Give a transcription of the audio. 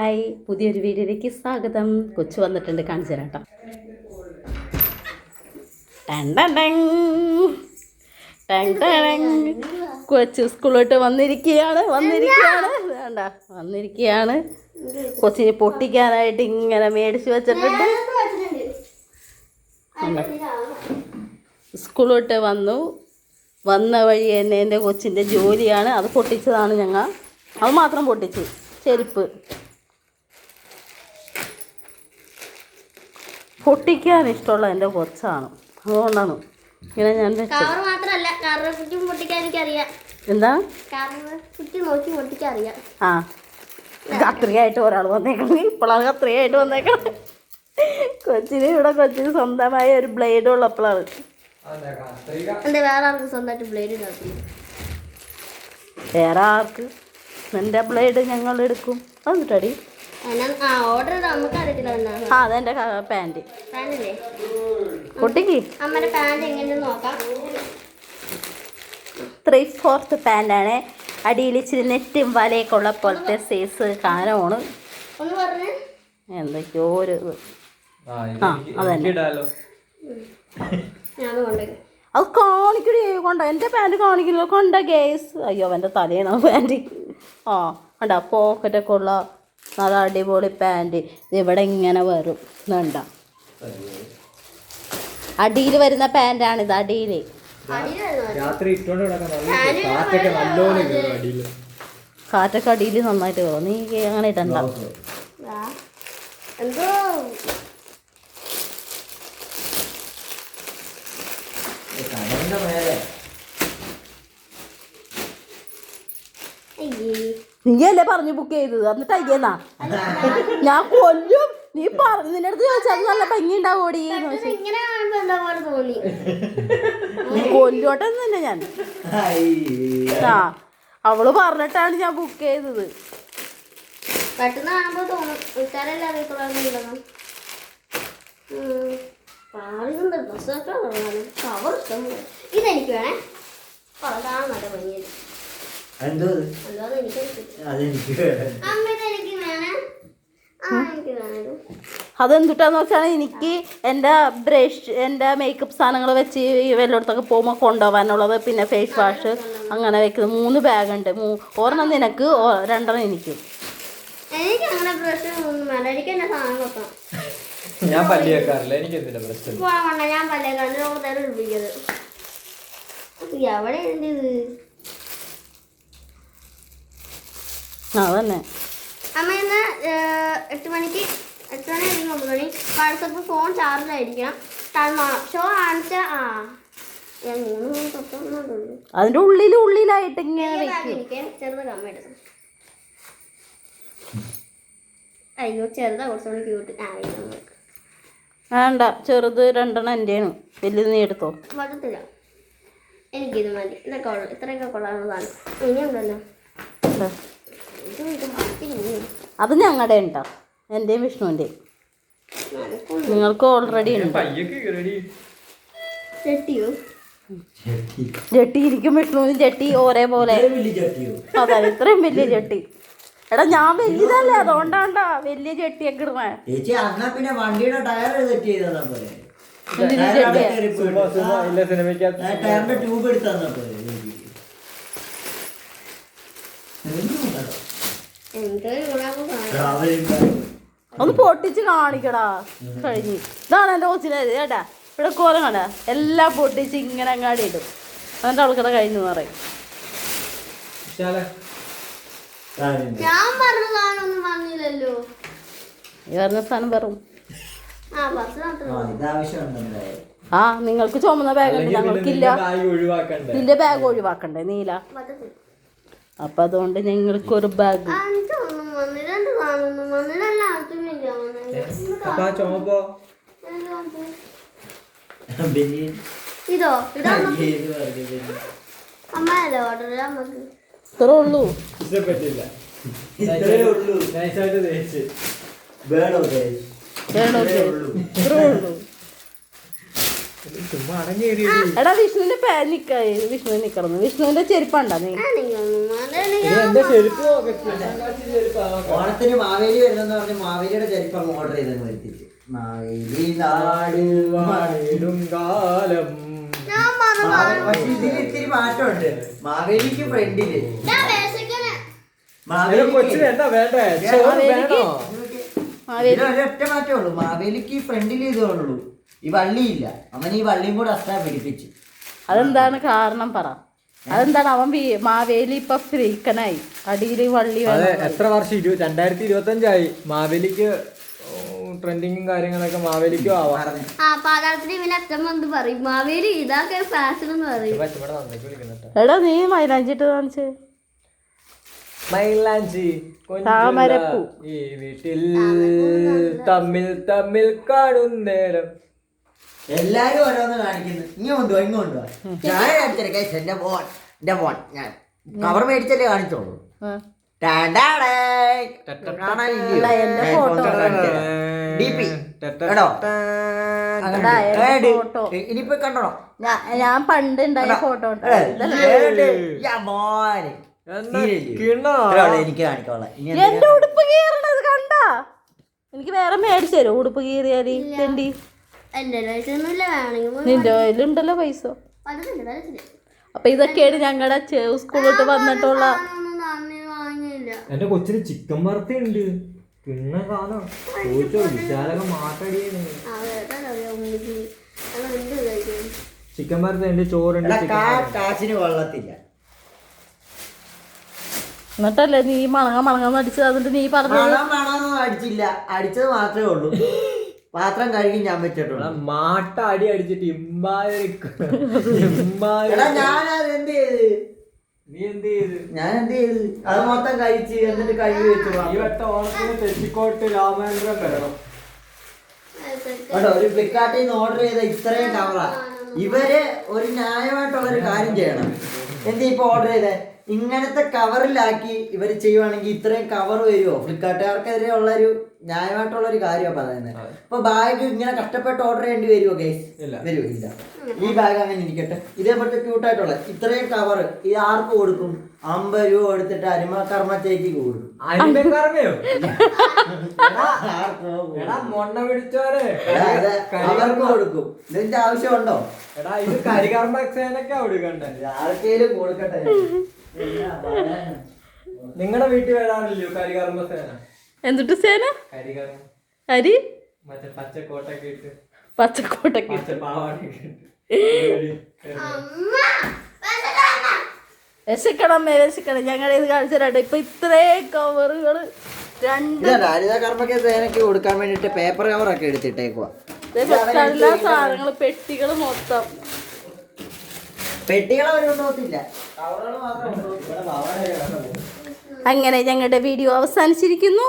Hi പുതിയൊരു വീഡിയോയിലേക്ക് സ്വാഗതം. കൊച്ചു വന്നിട്ടുണ്ട് കാണിച്ചു തരാം. കൊച്ചു സ്കൂളിലോട്ട് വന്നിരിക്കുകയാണ് വന്നിരിക്കുകയാണ്. വേണ്ട വന്നിരിക്കുകയാണ്. കൊച്ചിനെ പൊട്ടിക്കാനായിട്ട് ഇങ്ങനെ മേടിച്ചു വെച്ചിട്ടുണ്ട്. സ്കൂളിലോട്ട് വന്നു. വന്ന വഴി തന്നെ എന്റെ കൊച്ചിന്റെ ജോലിയാണ്. അത് പൊട്ടിച്ചതാണ് ഞങ്ങൾ. അത് മാത്രം പൊട്ടിച്ചു. ചെരുപ്പ്. പൊട്ടിക്കാൻ ഇഷ്ടമുള്ള എന്റെ കൊച്ചാണ്. അതുകൊണ്ടാണ് ഇങ്ങനെ ഞാൻ കവർ കവർ കുറ്റി പൊട്ടിക്കാൻ എനിക്കറിയാം. എന്താ? കുറ്റി നോക്കി പൊട്ടിക്കാൻ അറിയാം ആ കത്രിയായിട്ട് ഒരാൾ വന്നേക്കണം. ഇപ്പോഴാണ് കത്രിയായിട്ട് വന്നേക്കണം. കൊച്ചിന് ഇവിടെ കൊച്ചിന് സ്വന്തമായ ഒരു ബ്ലേഡ് ഉള്ളപ്പോഴാണ് എന്താ വേറെ ആർക്ക് സ്വന്തമായിട്ട് ബ്ലേഡ് വേറെ ആർക്ക്? എന്റെ ബ്ലേഡ് ഞങ്ങൾ എടുക്കും. എന്നിട്ടടി എന്നാ ആ പാന്റ് എങ്ങനെയെന്ന് നോക്കാം. ത്രീ ഫോർത്ത് പാന്റാണ് അടിയിൽ ഇച്ചിരി നെറ്റും വലയൊക്കെ ഉള്ള പോലത്തെ സൈസ് കാനമാണ് ഒന്ന് പറഞ്ഞ്. എന്തൊക്കെയോ ഒരു ആ, അതന്നെ. അത് കാണിക്കടി കൊണ്ട എന്റെ പാന്റ് കാണിക്കില്ല കൊണ്ട ഗേസ് അയ്യോ എന്റെ തലയാണ് പാന്റ് ആ കണ്ട പോക്കറ്റൊക്കെ ഉള്ള നല്ല അടിപൊളി പാന്റ് ഇത് ഇവിടെ ഇങ്ങനെ വരും. വേണ്ട അടിയിൽ വരുന്ന പാന്റാണ് ഇത് അടിയിൽ. രാത്രി ഇട്ടോണ്ട് കിടക്കാൻ കാറ്റൊക്കെ നല്ലോണം കയറും അടിയിൽ. കാറ്റൊക്കെ അടിയിൽ നന്നായിട്ട് കയറും നീ അങ്ങനെ ഇടണ്ട ആ. എന്തോ കടലിന്റെ മേലെ അയ്യേ നീയല്ലേ പറഞ്ഞു ബുക്ക് ചെയ്തത്? എന്നിട്ട് അയ്യെന്നാ? ഞാൻ കൊല്ലും. നീ പറഞ്ഞു നിന്റെ അടുത്ത് ചോദിച്ചാൽ നല്ല ഭംഗി ഉണ്ടാവോടി കൊല്ലോട്ടെന്ന് തോന്നി? ഞാൻ. ആ അവൾ പറഞ്ഞിട്ടാണ് ഞാൻ ബുക്ക് ചെയ്തത്. പെട്ടെന്ന് കാണുമ്പോ തോന്നും. വീട്ടുകാരെല്ലാം. ഇതെനിക്ക് വേണേ. നല്ല ഭംഗിയത് എന്തോ. അതെനിക്ക്. അതെന്തുട്ടാന്ന് വെച്ചാൽ എനിക്ക് എന്റെ ബ്രഷ് എന്റെ മേക്കപ്പ് സാധനങ്ങൾ വെച്ച് വല്ലയിടത്തൊക്കെ പോകുമ്പോൾ കൊണ്ടുപോകാനുള്ളത് പിന്നെ ഫേസ് വാഷ് അങ്ങനെ വെക്കുന്നത് മൂന്ന് ബാഗുണ്ട് മൂ ഒരെണ്ണം നിനക്ക് രണ്ടെണ്ണം എനിക്കും. എനിക്ക് അങ്ങനെ ബ്രഷ് ഒന്നും വേണ്ട. സാധനം വെക്കണം ഞാൻ പല്ലി വെക്കാറില്ല. എനിക്ക് എന്തിനാ പ്രശ്നം ഞാൻ പല്ലേ തരം എവിടെ ഉണ്ട് ഇത് ആ അതന്നെ. അമ്മ ഇന്ന് എട്ട് മണിക്ക് എട്ട് മണി അല്ലെങ്കിൽ ഒമ്പത് മണി വാട്സപ്പ് ഫോൺ ചാർജ് ആയിരിക്കണം. ഷോ കാണിച്ച ആ. അതിന്റെ ഉള്ളിൽ ഉള്ളിലായിട്ട് ഇങ്ങനെ ചെറുത് അയ്യോ ചെറുതാ കുറച്ചുകൂടി ക്യൂട്ട് ആ ഇത് നോക്ക്. വേണ്ട ചെറുത് രണ്ടെണ്ണം എന്റെയാണ് വലിയ നീ എടുത്തോ. പറ്റത്തില്ല എനിക്കിത് മതി. ഇതൊക്കെ ഉള്ളു. ഇത്രയൊക്കെ കൊള്ളാനുള്ളതാണ് ഇനിയുണ്ടല്ലോ. അത് ഞങ്ങളുടെ ഉണ്ടോ? എന്റെയും വിഷ്ണുവിന്റെയും നിങ്ങൾക്ക് ഓൾറെഡി ഉണ്ട്. ജട്ടി. ഇരിക്കും വിഷ്ണുവിന് ജട്ടി ഒരേപോലെ. പോലെ വലിയ ചട്ടിയോ? അതെ ഇത്രയും വലിയ ജട്ടി. എടാ ഞാൻ വലിയതല്ലേ അതുകൊണ്ടാണ്ടാ വലിയ ചട്ടിയൊക്കെ ഇടുന്നേ. ചേച്ചി എന്നാ പിന്നെ വണ്ടിയുടെ ടയർ സെറ്റ് ചെയ്ത് പോലെ. ടയറിന്റെ ട്യൂബ് എടുത്താ പോലെ ചേച്ചിക്ക്. ഒന്നും വേണ്ട. എനിക്ക് ഗുണാക്കും കാണാം ട്രാവലിംഗ് ബാഗ്. ഒന്ന് പൊട്ടിച്ച് കാണിക്കടാ. കഴിഞ്ഞ്. ഇതാണ് എന്റെ കൊച്ചിനെ കേട്ടാ. ഇവിടെ കോലം കണ്ട? എല്ലാം പൊട്ടിച്ച് ഇങ്ങനെ അങ്ങാടി ഇടും. എന്നിട്ട് അവൾക്കടെ കഴിഞ്ഞു പറയും. ഞാൻ പറഞ്ഞ പറഞ്ഞില്ലല്ലോ. ഈ പറഞ്ഞ ആ നിങ്ങൾക്ക് ചുമന്ന ബാഗ് ഉണ്ട്. ഞങ്ങൾക്കില്ല. നിന്റെ ബാഗ് ഒഴിവാക്കണ്ടേ? നിന്റെ ബാഗ് ഒഴിവാക്കണ്ടേ നീല. അപ്പൊ അതുകൊണ്ട് അതുകൊണ്ട് ഞങ്ങൾക്കൊരു ബാഗ് അപ്പൊ ആ ഇതോ? അമ്മയല്ലേ ഓർഡർ നമുക്ക്? ഇത്രേ ഉള്ളൂ. ഇഷ്ടപ്പെട്ടില്ല ഇത്രേ ഉള്ളൂ. നൈസായിട്ട് വേണോ? വേണോ. ഇത്രേ ഉള്ളൂ. എടാ വിഷ്ണുവിന്റെ പേ നിക്ക വിഷ്ണു നിക്കണം വിഷ്ണുവിന്റെ ചെരുപ്പുണ്ടോ നീ. ഓണത്തിന് മാവേലി വരുന്നെന്ന് പറഞ്ഞ് മാവേലിയുടെ ചെരുപ്പ് അങ്ങ് ഓർഡർ ചെയ്തെന്ന് വരുത്തിച്ച് മാവേലി നാട് വാണിടും കാലം. പക്ഷെ ഇത്തിരി മാറ്റമുണ്ട്. മാവേലിക്ക് ഫ്രണ്ടിൽ. മാവേലിക്ക്? വേണോ? മാവേലി ഒരൊറ്റ മാറ്റേ ഉള്ളൂ. മാവേലിക്ക് ഫ്രണ്ടിൽ ഇതേ ഉള്ളൂ ഈ വള്ളിയില്ല. അവൻ ഈ വള്ളിയും കൂടെ അസ്താ പിടിപ്പിച്ചു. അതെന്താണ് കാരണം പറ. അതെന്താണ് അവൻ മാവേലി ഇപ്പൊ ഫ്രീക്കനായി അടിയിൽ വള്ളി അതെ എത്ര വർഷം? ഇരുപത് രണ്ടായിരത്തി ഇരുപത്തി അഞ്ചായി മാവേലിക്ക് ട്രെൻഡിങ്ങും കാര്യങ്ങളൊക്കെ മാവേലിക്കും ആവാം. മാവേലി ഇതാക്കെ ഫാഷൻ എന്ന് പറയും. ഇവിടെ നന്നാക്കി എടാ നീ മൈലാഞ്ചിട്ട് കാണിച്ച്. മൈലാഞ്ചി താമരപ്പൂ. ഈ വീട്ടിൽ തമ്മിൽ തമ്മിൽ കാണുന്നേരം എല്ലാരും ഓരോന്ന് കാണിക്കുന്നു. ഇങ്ങ കൊണ്ടുപോവാ ഇങ്ങ കൊണ്ടുപോവാ ഞാൻ കാണിച്ചേ കൈസ് എന്റെ ഫോൺ എന്റെ ഫോൺ ഞാൻ. കവർ മേടിച്ചല്ലേ കാണിച്ചോളൂ. ഇനിയിപ്പോ കണ്ടോ ഞാൻ പണ്ട് ഉണ്ടായ ഫോട്ടോ എനിക്ക് കാണിക്കോളാം എന്റെ ഉടുപ്പ് കീറണത് കണ്ടാ? എനിക്ക് വേറെ മേടിച്ചു തരും ഉടുപ്പ് കീറിയാൽ നിന്റെ കയ്യിലുണ്ടല്ലോ പൈസ. അപ്പൊ ഇതൊക്കെയാണ് ഞങ്ങളുടെ സ്കൂളിലോട്ട് വന്നിട്ടുള്ള എന്റെ കൊച്ചിന് ചിക്കൻ വറുത്ത ഉണ്ട് കിണ്ണ കാണാം വിശാലൊക്കെ മാട്ടടിയാണ് ചിക്കൻ വറുത്ത ഉണ്ട് ചോറുണ്ട് ചിക്കൻ കാ- കാശിന് വെള്ളത്തില്ല. എന്നിട്ടല്ലേ നീ മണങ്ങ മണങ്ങാന്ന് അടിച്ചത് അതുകൊണ്ട് നീ പറഞ്ഞു അടിച്ചില്ല അടിച്ചത് മാത്രമേ ഉള്ളൂ. പാത്രം കഴുകി ഞാൻ വെച്ചിട്ടുണ്ട്. മാട്ട അടി അടിച്ചിട്ട് ഇമ്മാതിരി ഞാൻ എടാ ഞാനത് എന്ത് ചെയ്ത്? നീ എന്ത് ചെയ്ത്? ഞാൻ എന്ത് ചെയ്ത്? അത് മൊത്തം കഴിച്ച് എന്നിട്ട് കഴുകി വെച്ചു ഈ വട്ട ഓണത്തിന് തെച്ചിക്കോട്ട് രാമേന്ദ്രം വരണം. കേട്ടോ ഒരു ഫ്ലിപ്കാർട്ടിൽ നിന്ന് ഓർഡർ ചെയ്ത ഇത്രയും കവറ ഇവർ ഒരു ന്യായമായിട്ടുള്ള ഒരു കാര്യം ചെയ്യണം. എന്ത് ഇപ്പൊ ഓർഡർ ചെയ്തേ? ഇങ്ങനത്തെ കവറിലാക്കി ഇവർ ചെയ്യുവാണെങ്കിൽ ഇത്രയും കവർ വരുമോ ഫ്ലിപ്കാർട്ടുകാർക്കെതിരെ ഉള്ള ഒരു ന്യായമായിട്ടുള്ള ഒരു കാര്യമാണ് പറയുന്നത്. ഇപ്പൊ ബാഗ് ഇങ്ങനെ കഷ്ടപ്പെട്ട് ഓർഡർ ചെയ്യേണ്ടി വരുമോ ഗൈസ് ഇല്ല. വരുമോ ഇല്ല. ഈ ബാഗ് അങ്ങനെ ഇരിക്കട്ടെ. ഇതേപോലത്തെ ക്യൂട്ടായിട്ടുള്ള ഇത്രയും കവർ ഈ ആർക്ക് കൊടുക്കും? അമ്പത് രൂപ എടുത്തിട്ട് അരിമ കർമ്മത്തേക്ക് കൂടും അവർക്ക് കൊടുക്കും. ഇതിന്റെ ആവശ്യമുണ്ടോ? എടാ ഇത് കരികർമ്മ കൊടുക്കണ്ടേ? ആർക്കെങ്കിലും കൊടുക്കട്ടെ? നിങ്ങളുടെ വീട്ടിൽ വരാറില്ലയോ കരികർമ്മ സേന. എന്നിട്ട് സേന? അരി? മറ്റേ പച്ചക്കോട്ടൊക്കെ ഇട്ട്. പച്ചക്കോട്ടൊക്കെ രസിക്കണം രസിക്കണം ഞങ്ങൾ ഇത് കാണിച്ചു തരാട്ടെ ഇപ്പൊ ഇത്രേ കവറുകൾ രണ്ട് ഇതല്ല ഹരിത സേനക്ക് കൊടുക്കാൻ വേണ്ടിട്ട് പേപ്പർ കവറൊക്കെ എടുത്തിട്ടേക്കുവാ. എല്ലാ സാധനങ്ങൾ പെട്ടികൾ മൊത്തം. പെട്ടികൾ അവർ കൊണ്ടുപോകത്തില്ല കവറുകൾ മാത്രം കൊണ്ടുപോകും. ഇവിടെ അങ്ങനെ ഞങ്ങളുടെ വീഡിയോ അവസാനിച്ചിരിക്കുന്നു.